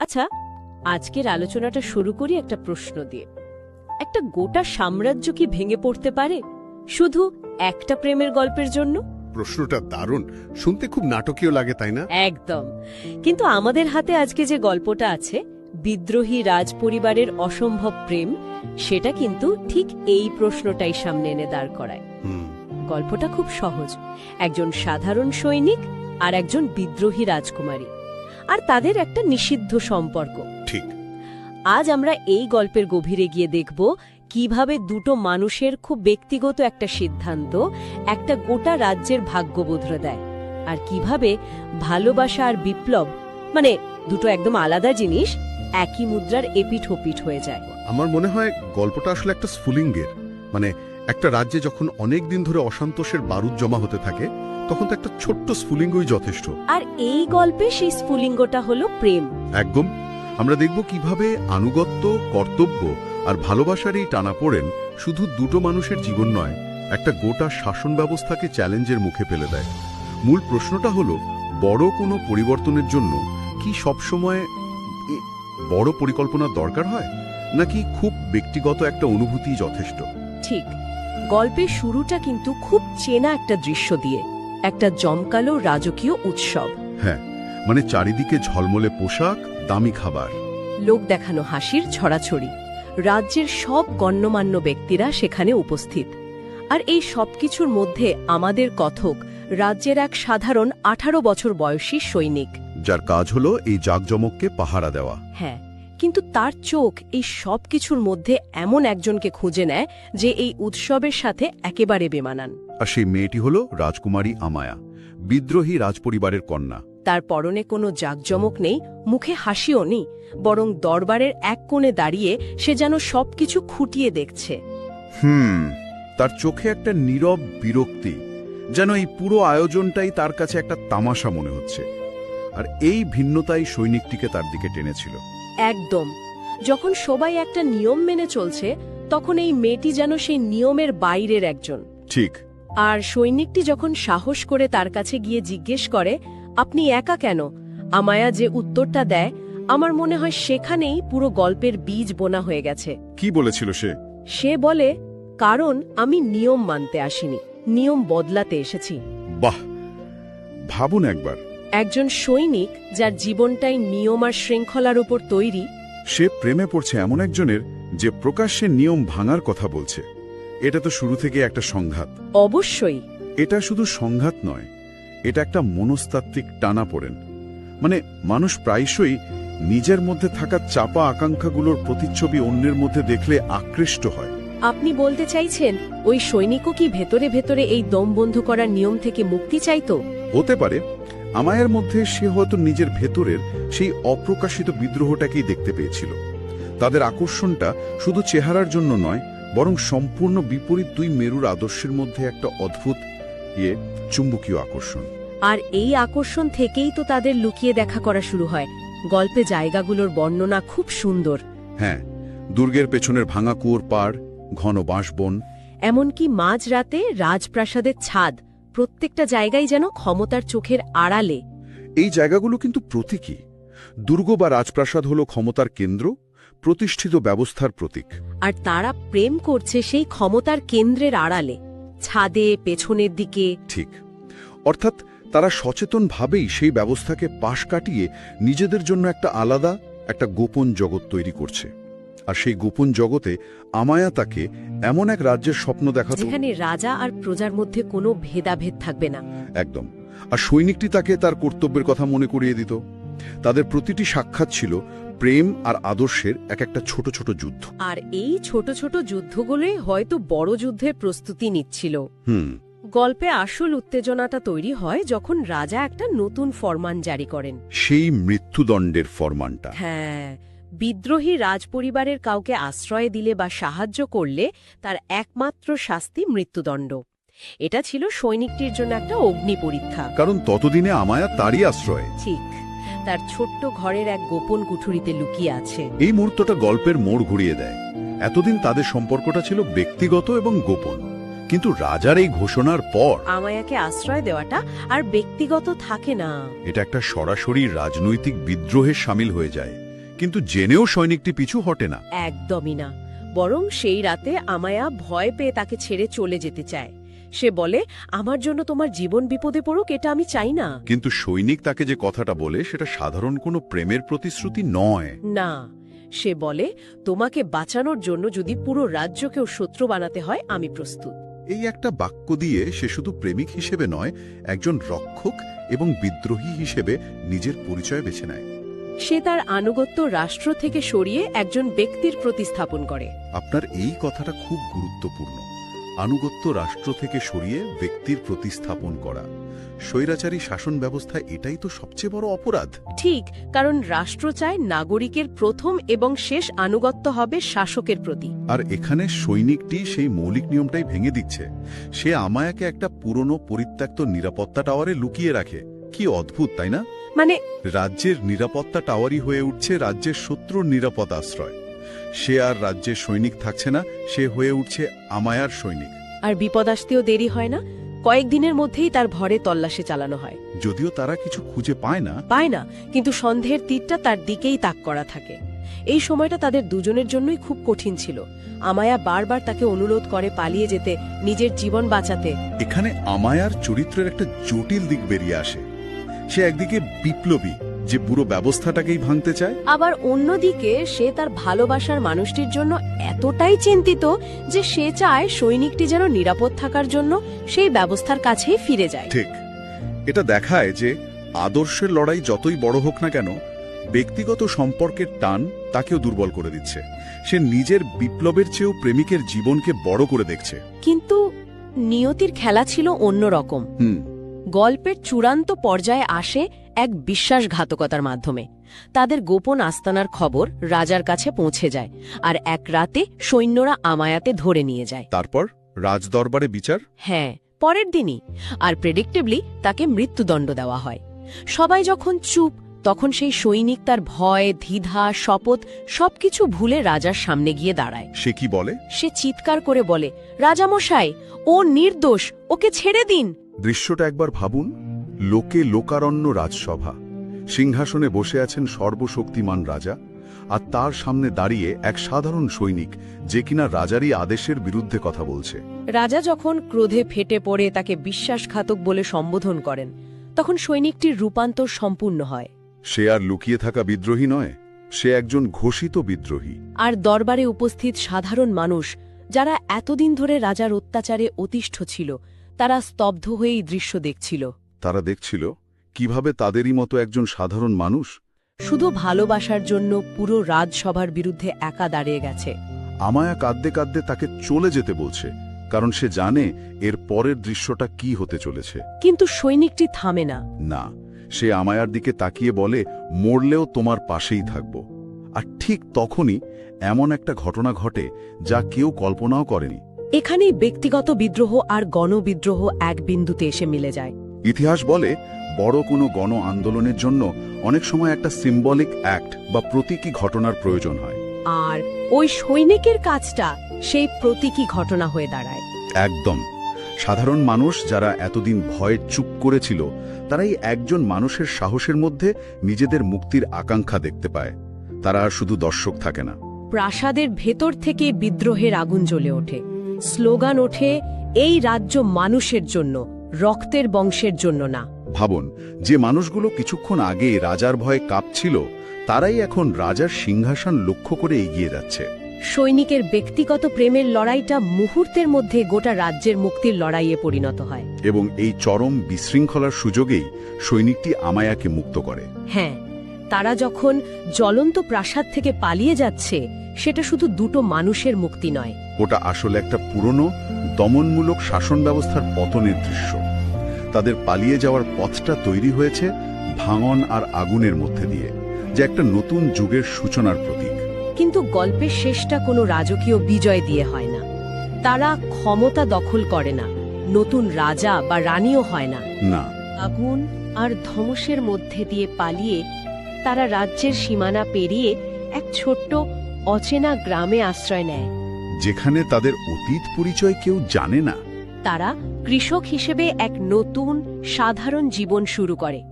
আচ্ছা আজকের আলোচনাটা শুরু করি একটা প্রশ্ন দিয়ে। একটা গোটা সাম্রাজ্য কি ভেঙে পড়তে পারে? শুধু একটা প্রেমের গল্পের জন্য? প্রশ্নটা দারুণ। শুনতে খুব নাটকীয় লাগে তাই না? একদম। কিন্তু আমাদের হাতে আজকে যে গল্পটা আছে বিদ্রোহী রাজ পরিবারের অসম্ভব প্রেম সেটা কিন্তু ঠিক এই প্রশ্নটাই সামনে এনে দাঁড় করায়। গল্পটা খুব সহজ। একজন সাধারণ সৈনিক আর একজন বিদ্রোহী রাজকুমারী। আর তাদের একটা নিষিদ্ধ সম্পর্ক। ঠিক। আজ আমরা এই গল্পের গভীরে গিয়ে দেখব কীভাবে দুটো মানুষের খুব ব্যক্তিগত একটা সিদ্ধান্ত একটা গোটা রাজ্যের ভাগ্য বদলে দেয় আর কীভাবে ভালোবাসা আর বিপ্লব মানে দুটো একদম আলাদা জিনিস একই মুদ্রার এপিঠ ওপিঠ হয়ে যায়। আমার মনে হয় গল্পটা আসলে একটা স্ফুলিঙ্গের মানে একটা রাজ্যে যখন অনেক দিন ধরে অসন্তোষের বারুদ জমা হতে থাকে তখন তো একটা ছোট্ট স্ফুলিঙ্গই যথেষ্ট। আর এই গল্পে সেই স্ফুলিঙ্গটা হলো প্রেম। একদম। আমরা দেখব কীভাবে আনুগত্য কর্তব্য আর ভালোবাসার এই টানাপোড়েন শুধু দুটো মানুষের জীবন নয় একটা গোটা শাসন ব্যবস্থাকে চ্যালেঞ্জের মুখে ফেলে দেয়। মূল প্রশ্নটা হলো বড় কোনো পরিবর্তনের জন্য কি সবসময় বড় পরিকল্পনার দরকার হয়? নাকি খুব ব্যক্তিগত একটা অনুভূতি যথেষ্ট? ঠিক। গল্পের শুরুটা কিন্তু খুব চেনা একটা দৃশ্য দিয়ে। একটা জমকালো রাজকীয় উৎসব। হ্যাঁ মানে চারিদিকে ঝলমলে পোশাক দামি খাবার। লোক দেখানো হাসির ছড়াছড়ি। রাজ্যের সব গণ্যমান্য ব্যক্তিরা সেখানে উপস্থিত। আর এই সবকিছুর মধ্যে আমাদের কথক রাজ্যের এক সাধারণ আঠারো বছর বয়সী সৈনিক। যার কাজ হলো এই জাকজমককে পাহারা দেওয়া। হ্যাঁ কিন্তু তার চোখ এই সব কিছুর মধ্যে এমন একজনকে খুঁজে নেয় যে এই উৎসবের সাথে একেবারে বেমানান। আর সেই মেয়েটি হল রাজকুমারী আমায়া বিদ্রোহী রাজপরিবারের কন্যা। তার পরনে কোনো জাকজমক নেই মুখে হাসিও নেই বরং দরবারের এক কোণে দাঁড়িয়ে সে যেন সবকিছু খুঁটিয়ে দেখছে। হুম তার চোখে একটা নীরব বিরক্তি যেন এই পুরো আয়োজনটাই তার কাছে একটা তামাশা মনে হচ্ছে। আর এই ভিন্নতাই সৈনিকটিকে তার দিকে টেনেছিল। একদম। যখন সবাই একটা নিয়ম মেনে চলছে তখন এই মেয়েটি যেন সেই নিয়মের বাইরের একজন। ঠিক। আর সৈনিকটি যখন সাহস করে তার কাছে গিয়ে জিজ্ঞেস করে আপনি একা কেন? আমায়া যে উত্তরটা দেয় আমার মনে হয় সেখানেই পুরো গল্পের বীজ বোনা হয়ে গেছে। কি বলেছিল সে? সে বলে কারণ আমি নিয়ম মানতে আসিনি নিয়ম বদলাতে এসেছি। বাহ! ভাবুন একবার। একজন সৈনিক যার জীবনটাই নিয়ম আর শৃঙ্খলার উপর তৈরি সে প্রেমে পড়ছে এমন একজনের যে প্রকাশ্যে নিয়ম ভাঙার কথা বলছে। এটা তো শুরু থেকে একটা সংঘাত। অবশ্যই। এটা শুধু সংঘাত নয় এটা একটা মনস্তাত্ত্বিক টানা পড়েন মানে মানুষ প্রায়শই নিজের মধ্যে থাকা চাপা আকাঙ্ক্ষাগুলোর প্রতিচ্ছবি অন্যের মধ্যে দেখলে আকৃষ্ট হয়। আপনি বলতে চাইছেন ওই সৈনিকও কি ভেতরে ভেতরে এই দম বন্ধ করার নিয়ম থেকে মুক্তি চাইতো হতে পারে। আমায়ের মধ্যে সে হয়তো নিজের ভেতরের সেই অপ্রকাশিত বিদ্রোহটাকেই দেখতে পেয়েছিল। তাদের আকর্ষণটা শুধু চেহারার জন্য নয় বরং সম্পূর্ণ বিপরীত দুই মেরুর আদর্শের মধ্যে একটা অদ্ভুত ইয়ে চুম্বকীয় আকর্ষণ। আর এই আকর্ষণ থেকেই তো তাদের লুকিয়ে দেখা করা শুরু হয়। গল্পে জায়গাগুলোর বর্ণনা খুব সুন্দর। হ্যাঁ দুর্গের পেছনের ভাঙা কুয়োর পাড় ঘন বাঁশবন। এমনকি মাঝরাতে রাজপ্রাসাদের ছাদ প্রত্যেকটা জায়গায় যেন ক্ষমতার চোখের আড়ালে। এই জায়গাগুলো কিন্তু প্রতীকী। দুর্গ বা রাজপ্রাসাদ হল ক্ষমতার কেন্দ্র প্রতিষ্ঠিত ব্যবস্থার প্রতীক। আর তারা প্রেম করছে সেই ক্ষমতার কেন্দ্রের আড়ালে ছাদে পেছনের দিকে। ঠিক। অর্থাৎ তারা সচেতনভাবেই সেই ব্যবস্থাকে পাশ কাটিয়ে নিজেদের জন্য একটা আলাদা একটা গোপন জগৎ তৈরি করছে। আর সেই গোপন জগতে আমায়া তাকে এমন এক রাজ্যের স্বপ্ন দেখাত যেখানে রাজা আর প্রজার মধ্যে কোনো ভেদাভেদ থাকবে না। একদম। আর সৈনিকটি তাকে তার কর্তব্যের কথা মনে করিয়ে দিত। তাদের প্রতিটি সাক্ষাৎ ছিল প্রেম আর আদর্শের এক একটা ছোট ছোট যুদ্ধ। আর এই ছোট ছোট যুদ্ধগুলোই হয়তো বড় যুদ্ধের প্রস্তুতি নিচ্ছিল। হুম। গল্পে আসল উত্তেজনাটা তৈরি হয় যখন রাজা একটা নতুন ফরমান জারি করেন। সেই মৃত্যুদণ্ডের ফরমানটা। হ্যাঁ বিদ্রোহী রাজপরিবারের কাউকে আশ্রয় দিলে বা সাহায্য করলে তার একমাত্র শাস্তি মৃত্যুদণ্ড। এটা ছিল সৈনিকটির জন্য একটা অগ্নি পরীক্ষা। কারণ ততদিনে আমায়া তারই আশ্রয়। ঠিক। তার ছোট্ট ঘরের এক গোপন কুঠুরিতে লুকিয়ে আছে। এই মুহূর্তটা গল্পের মোড় ঘুরিয়ে দেয়। এতদিন তাদের সম্পর্কটা ছিল ব্যক্তিগত এবং গোপন। কিন্তু রাজার এই ঘোষণার পর আমায়াকে আশ্রয় দেওয়াটা আর ব্যক্তিগত থাকে না। এটা একটা সরাসরি রাজনৈতিক বিদ্রোহে সামিল হয়ে যায়। কিন্তু জেনেও সৈনিকটি পিছু হটে না। একদমই না। বরং সেই রাতে আমায়া ভয় পেয়ে তাকে ছেড়ে চলে যেতে চায়। সে বলে আমার জন্য তোমার জীবন বিপদে পড়ুক এটা আমি চাই না। কিন্তু সৈনিক তাকে যে কথাটা বলে সেটা সাধারণ কোনো প্রেমের প্রতিশ্রুতি নয়। না সে বলে তোমাকে বাঁচানোর জন্য যদি পুরো রাজ্যকেও শত্রু বানাতে হয় আমি প্রস্তুত। এই একটা বাক্য দিয়ে সে শুধু প্রেমিক হিসেবে নয় একজন রক্ষক এবং বিদ্রোহী হিসেবে নিজের পরিচয় বেছে নেয়। সে তার আনুগত্য রাষ্ট্র থেকে সরিয়ে একজন ব্যক্তির প্রতিস্থাপন করে। আপনার এই কথাটা খুব গুরুত্বপূর্ণ। আনুগত্য রাষ্ট্র থেকে সরিয়ে ব্যক্তির প্রতিস্থাপন করা। স্বৈরাচারী শাসন ব্যবস্থা এটাই তো সবচেয়ে বড় অপরাধ। ঠিক কারণ রাষ্ট্র চায় নাগরিকের প্রথম এবং শেষ আনুগত্য হবে শাসকের প্রতি। আর এখানে সৈনিকটি সেই মৌলিক নিয়মটাই ভেঙে দিচ্ছে। সে আমায়াকে একটা পুরনো পরিত্যক্ত নিরাপত্তা টাওয়ারে লুকিয়ে রাখে। কি অদ্ভুত তাই না? মানে রাজ্যের নিরাপত্তা টাওয়ারই হয়ে উঠছে রাজ্যের শত্রুর নিরাপদ আশ্রয়। সে আর রাজ্যের সৈনিক থাকছে না সে হয়ে উঠছে আমায়ার সৈনিক। আর বিপদ আসতেও দেরি হয় না কয়েকদিনের মধ্যেই তার ঘরে তল্লাশি চালানো হয়। যদিও তারা কিছু খুঁজে পায় না। পায় না কিন্তু সন্দেহের তীরটা তার দিকেই তাক করা থাকে। এই সময়টা তাদের দুজনের জন্যই খুব কঠিন ছিল। আমায়া বারবার তাকে অনুরোধ করে পালিয়ে যেতে নিজের জীবন বাঁচাতে। এখানে আমায়ার চরিত্রের একটা জটিল দিক বেরিয়ে আসে। সে একদিকে বিপ্লবী যে পুরো ব্যবস্থাটাকেই ভাঙতে চায়? আবার অন্যদিকে সে তার ভালোবাসার মানুষটির জন্য এতটাই চিন্তিত যে সে চায় সৈনিকটি যেন নিরাপদ থাকার জন্য সেই ব্যবস্থার কাছেই ফিরে যায়। ঠিক। এটা দেখায় যে আদর্শের লড়াই যতই বড় হোক না কেন ব্যক্তিগত সম্পর্কের টান তাকেও দুর্বল করে দিচ্ছে। সে নিজের বিপ্লবের চেয়েও প্রেমিকের জীবনকে বড় করে দেখছে। কিন্তু নিয়তির খেলা ছিল অন্যরকম। হুম। গল্পের চূড়ান্ত পর্যায়ে আসে এক বিশ্বাসঘাতকতার মাধ্যমে। তাদের গোপন আস্তানার খবর রাজার কাছে পৌঁছে যায় আর এক রাতে সৈন্যরা আমায়াতে ধরে নিয়ে যায়। তারপর রাজদরবারে বিচার? হ্যাঁ পরের দিনই। আর প্রেডিক্টেবলি তাকে মৃত্যুদণ্ড দেওয়া হয়। সবাই যখন চুপ তখন সেই সৈনিক তার ভয় দ্বিধা শপথ সবকিছু ভুলে রাজার সামনে গিয়ে দাঁড়ায়। সে কি বলে? সে চিৎকার করে বলে রাজামশাই ও নির্দোষ ওকে ছেড়ে দিন! দৃশ্যটা একবার ভাবুন। লোকে লোকারণ্য রাজসভা। সিংহাসনে বসে আছেন সর্বশক্তিমান রাজা আর তার সামনে দাঁড়িয়ে এক সাধারণ সৈনিক যে কিনা রাজারই আদেশের বিরুদ্ধে কথা বলছে। রাজা যখন ক্রোধে ফেটে পড়ে তাকে বিশ্বাসঘাতক বলে সম্বোধন করেন তখন সৈনিকটির রূপান্তর সম্পূর্ণ হয়। সে আর লুকিয়ে থাকা বিদ্রোহী নয় সে একজন ঘোষিত বিদ্রোহী। আর দরবারে উপস্থিত সাধারণ মানুষ যারা এতদিন ধরে রাজার অত্যাচারে অতিষ্ঠ ছিল তারা স্তব্ধ হয়ে এই দৃশ্য দেখছিল। তারা দেখছিল কীভাবে তাদেরই মতো একজন সাধারণ মানুষ শুধু ভালোবাসার জন্য পুরো রাজসভার বিরুদ্ধে একা দাঁড়িয়ে গেছে। আমায়া কাঁদতে কাঁদতে তাকে চলে যেতে বলছে কারণ সে জানে এর পরের দৃশ্যটা কি হতে চলেছে। কিন্তু সৈনিকটি থামে না। না সে আমায়ার দিকে তাকিয়ে বলে মরলেও তোমার পাশেই থাকব। আর ঠিক তখনই এমন একটা ঘটনা ঘটে যা কেউ কল্পনাও করেনি। এখানেই ব্যক্তিগত বিদ্রোহ আর গণবিদ্রোহ এক বিন্দুতে এসে মিলে যায়। ইতিহাস বলে বড় কোনো গণ আন্দোলনের জন্য অনেক সময় একটা সিম্বলিক অ্যাক্ট বা প্রতীকী ঘটনার প্রয়োজন হয়। আর ওই সৈনিকের কাজটা সেই প্রতীকী ঘটনা হয়ে দাঁড়ায়। একদম। সাধারণ মানুষ যারা এতদিন ভয়ে চুপ করেছিল তারাই একজন মানুষের সাহসের মধ্যে নিজেদের মুক্তির আকাঙ্ক্ষা দেখতে পায়। তারা আর শুধু দর্শক থাকে না। প্রাসাদের ভেতর থেকে বিদ্রোহের আগুন জ্বলে ওঠে। স্লোগান ওঠে এই রাজ্য মানুষের জন্য। রক্তের বংশের জন্য না। ভাবুন যে মানুষগুলো কিছুক্ষণ আগে রাজার ভয়ে কাঁপছিল তারাই এখন রাজার সিংহাসন লক্ষ্য করে এগিয়ে যাচ্ছে। সৈনিকের ব্যক্তিগত প্রেমের লড়াইটা মুহূর্তের মধ্যে গোটা রাজ্যের মুক্তির লড়াইয়ে পরিণত হয়। এবং এই চরম বিশৃঙ্খলার সুযোগেই সৈনিকটি আমায়াকে মুক্ত করে। হ্যাঁ তারা যখন জ্বলন্ত প্রাসাদ থেকে পালিয়ে যাচ্ছে সেটা শুধু দুটো মানুষের মুক্তি নয়। ওটা আসলে একটা পুরনো দমনমূলক শাসন ব্যবস্থার পতনের দৃশ্য। তাদের পালিয়ে যাওয়ার পথটা তৈরি হয়েছে ভাঙন আর আগুনের মধ্যে দিয়ে যে একটা নতুন যুগের সূচনার প্রতীক। কিন্তু গল্পের শেষটা কোনো রাজকীয় বিজয় দিয়ে হয় না। তারা ক্ষমতা দখল করে না নতুন রাজা বা রানীও হয় না। না। আগুন আর ধ্বংসের মধ্যে দিয়ে পালিয়ে তারা রাজ্যের সীমানা পেরিয়ে এক ছোট্ট অচেনা গ্রামে আশ্রয় নেয়। যেখানে তাদের অতীত পরিচয় কেউ জানে না। তারা কৃষক হিসেবে এক নতুন সাধারণ জীবন শুরু করে।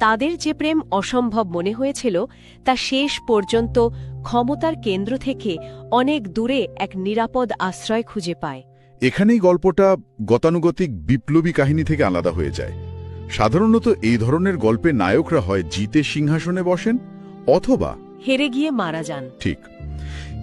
তাদের যে প্রেম অসম্ভব মনে হয়েছিল তা শেষ পর্যন্ত ক্ষমতার কেন্দ্র থেকে অনেক দূরে এক নিরাপদ আশ্রয় খুঁজে পায়। এখানেই গল্পটা গতানুগতিক বিপ্লবী কাহিনী থেকে আলাদা হয়ে যায়। সাধারণত এই ধরনের গল্পে নায়করা হয় জিতে সিংহাসনে বসেন অথবা হেরে গিয়ে মারা যান। ঠিক।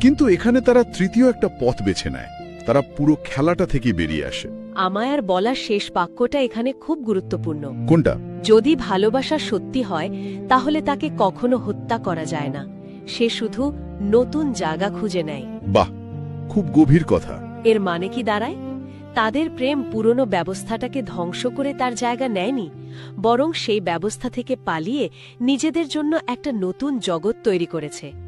কিন্তু এখানে তারা তৃতীয় একটা পথ বেছে নেয়। তারা পুরো খেলাটা থেকে বেরিয়ে আসে। আমায়ার বলা শেষ বাক্যটা এখানে খুব গুরুত্বপূর্ণ। কোনটা? যদি ভালোবাসা সত্যি হয় তাহলে তাকে কখনো হত্যা করা যায় না। সে শুধু নতুন জায়গা খুঁজে নেয়। বাহ! খুব গভীর কথা। এর মানে কি দাঁড়ায়? তাদের প্রেম পুরনো ব্যবস্থাটাকে ধ্বংস করে তার জায়গা নেয়নি বরং সেই ব্যবস্থা থেকে পালিয়ে নিজেদের জন্য একটা নতুন জগৎ তৈরি করেছে।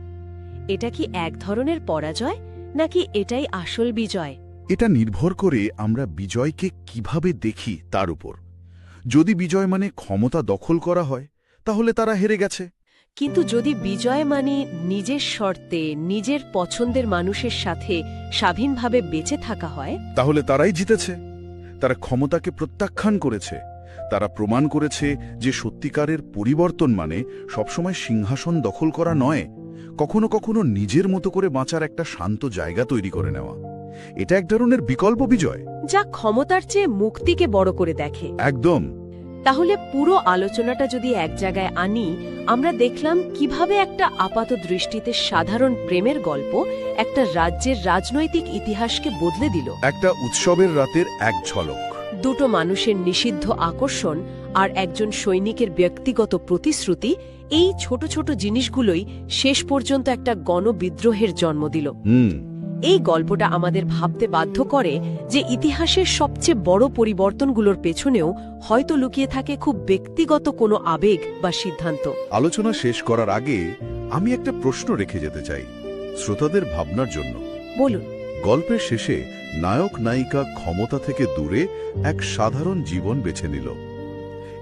এটা কি এক ধরনের পরাজয় নাকি এটাই আসল বিজয়? এটা নির্ভর করে আমরা বিজয়কে কীভাবে দেখি তার উপর। যদি বিজয় মানে ক্ষমতা দখল করা হয় তাহলে তারা হেরে গেছে। কিন্তু যদি বিজয় মানে নিজের শর্তে নিজের পছন্দের মানুষের সাথে স্বাধীনভাবে বেঁচে থাকা হয় তাহলে তারাই জিতেছে। তারা ক্ষমতাকে প্রত্যাখ্যান করেছে। তারা প্রমাণ করেছে যে সত্যিকারের পরিবর্তন মানে সবসময় সিংহাসন দখল করা নয় কখনো কখনো নিজের মতো করে বাঁচার একটা শান্ত জায়গা তৈরি করে নেওয়া। এটা এক ধরনের বিকল্প বিজয়। যা ক্ষমতার চেয়ে মুক্তিকে বড় করে দেখে। একদম। তাহলে পুরো আলোচনাটা যদি এক জায়গায় আনি আমরা দেখলাম কীভাবে একটা আপাত দৃষ্টিতে সাধারণ প্রেমের গল্প একটা রাজ্যের রাজনৈতিক ইতিহাসকে বদলে দিল। একটা উৎসবের রাতের এক ঝলক। দুটো মানুষের নিষিদ্ধ আকর্ষণ আর একজন সৈনিকের ব্যক্তিগত প্রতিশ্রুতি এই ছোট ছোট জিনিসগুলোই শেষ পর্যন্ত একটা গণবিদ্রোহের জন্ম দিল। এই গল্পটা আমাদের ভাবতে বাধ্য করে যে ইতিহাসের সবচেয়ে বড় পরিবর্তনগুলোর পেছনেও হয়তো লুকিয়ে থাকে খুব ব্যক্তিগত কোনো আবেগ বা সিদ্ধান্ত। আলোচনা শেষ করার আগে আমি একটা প্রশ্ন রেখে যেতে চাই শ্রোতাদের ভাবনার জন্য। বলুন। গল্পের শেষে নায়ক নায়িকা ক্ষমতা থেকে দূরে এক সাধারণ জীবন বেছে নিল।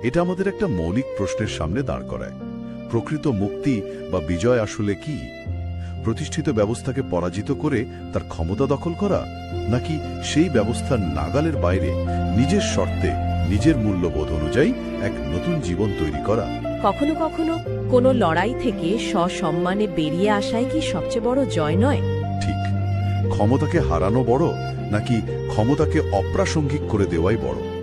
এটা আমাদের একটা মৌলিক প্রশ্নের সামনে দাঁড় করায়। প্রকৃত মুক্তি বা বিজয় আসলে কি? প্রতিষ্ঠিত ব্যবস্থাকে পরাজিত করে তার ক্ষমতা দখল করা নাকি সেই ব্যবস্থার নাগালের বাইরে নিজের শর্তে নিজের মূল্যবোধ অনুযায়ী এক নতুন জীবন তৈরি করা? কখনো কখনো কোনো লড়াই থেকে সসম্মানে বেরিয়ে আসাই কি সবচেয়ে বড় জয় নয়? ঠিক। ক্ষমতাকে হারানো বড় নাকি ক্ষমতাকে অপ্রাসঙ্গিক করে দেওয়াই বড়?